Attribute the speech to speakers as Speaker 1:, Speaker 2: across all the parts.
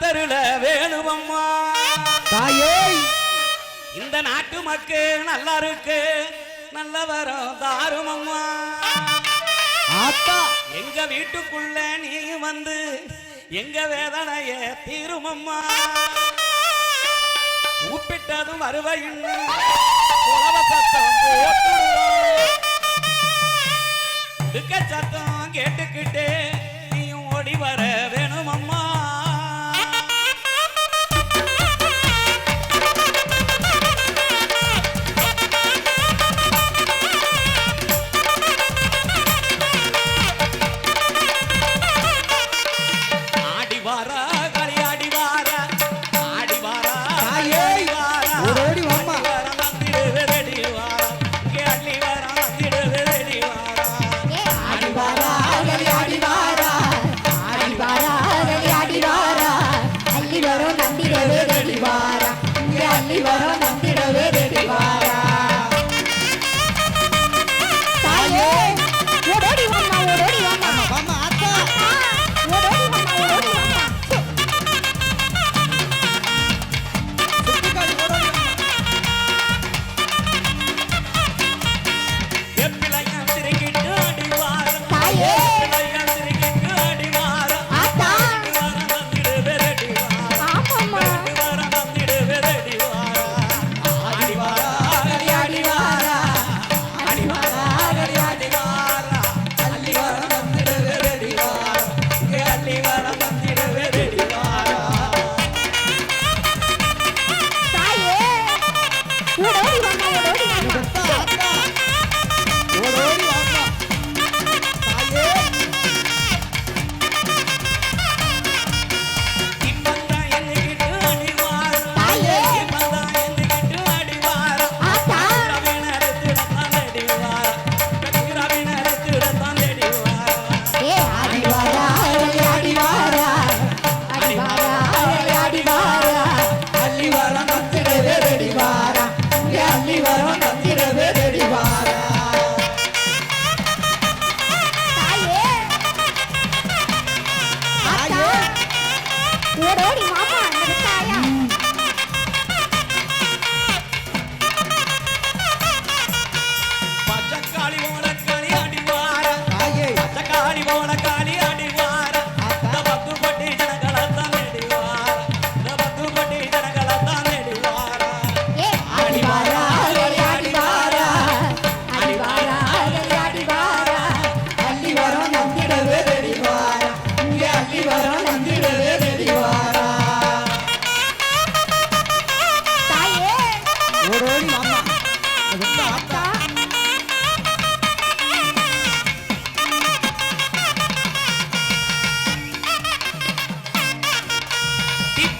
Speaker 1: தருள வேணுமம்மா.
Speaker 2: தாயே.
Speaker 1: இந்த நாட்டு மக்கு நல்லா இருக்கு நல்ல வரம் தாருமம்மா.
Speaker 2: ஆத்தா.
Speaker 1: எங்க வீட்டுக்குள்ள நீ வந்து எங்க வேதனைய தீருமம்மா. கூப்பிட்டதும் வருவ இன்னும் சத்தம் கேட்டுக்கிட்டே நீயும் ஓடி வர வேணுமம்மா. அடிவரம்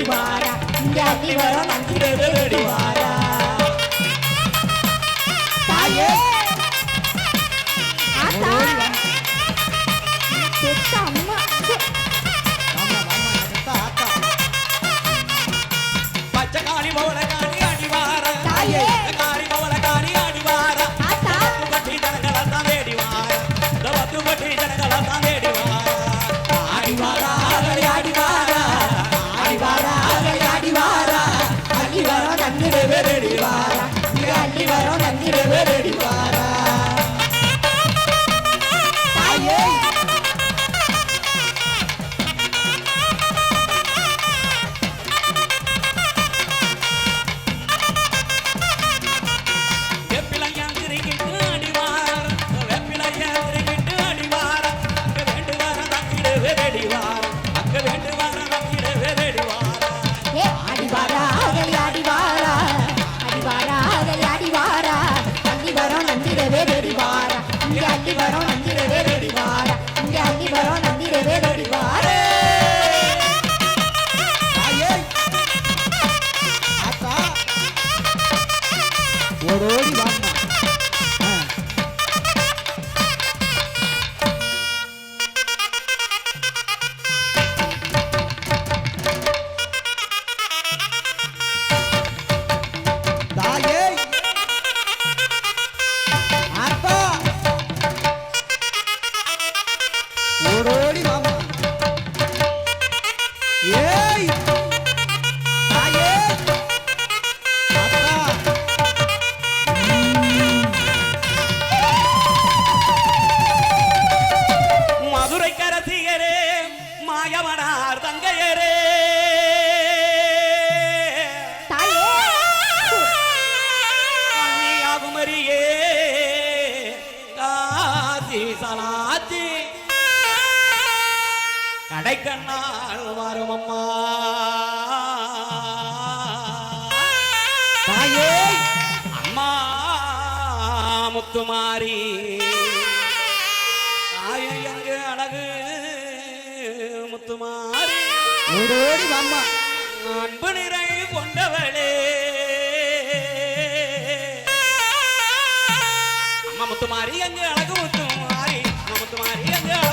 Speaker 1: வெடிவாரா இந்த வர
Speaker 2: நஞ்சு
Speaker 3: தாயே
Speaker 1: Moroso, né? சலாச்சி கடைக்கண்ணால் வரும் அம்மா
Speaker 2: தாயே.
Speaker 1: அம்மா முத்துமாரி. தாயே எங்கு அழகு முத்துமாரி.
Speaker 2: ஓடோடி அம்மா
Speaker 1: அன்பு நிறை கொண்டவளே. அம்மா முத்துமாரி எங்கு
Speaker 3: அழகு முத்து Maria Deus.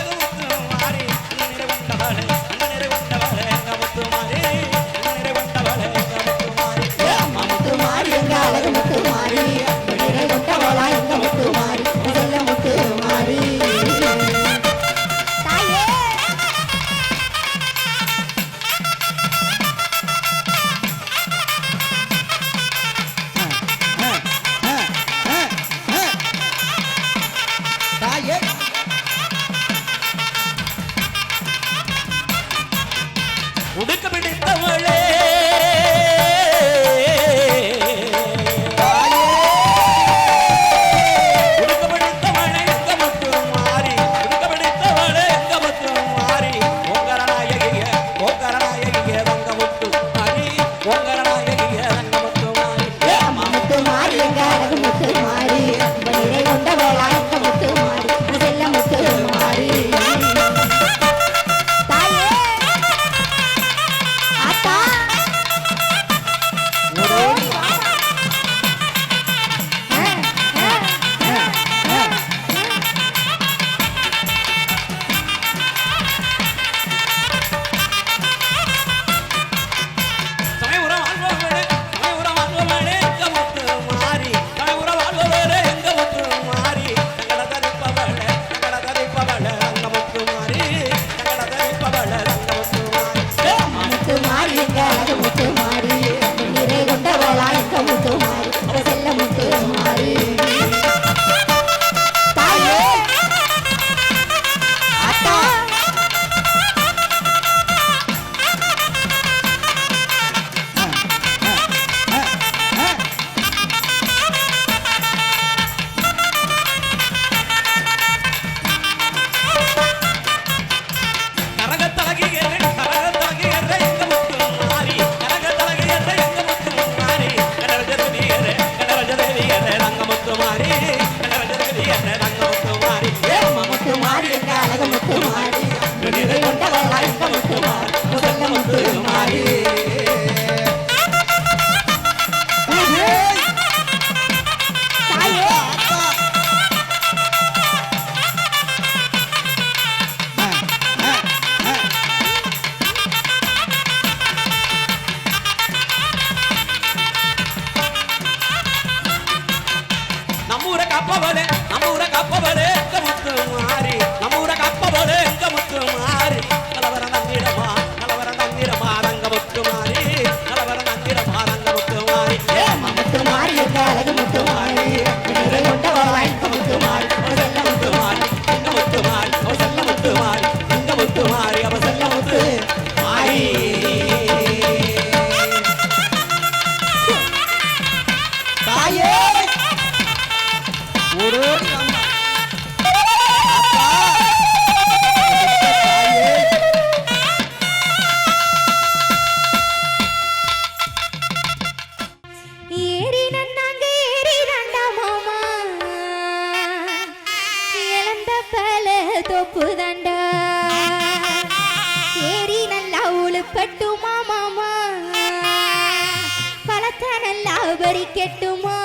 Speaker 3: உப்பு தண்ட ஏறி நல்லா உழுப்பட்டுமா மாமா? பழத்தை நல்லா பறிக்கட்டுமா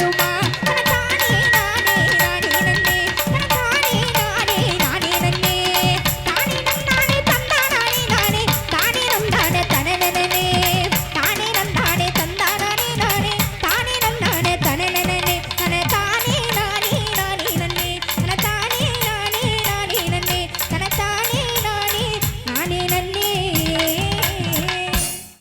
Speaker 3: আছে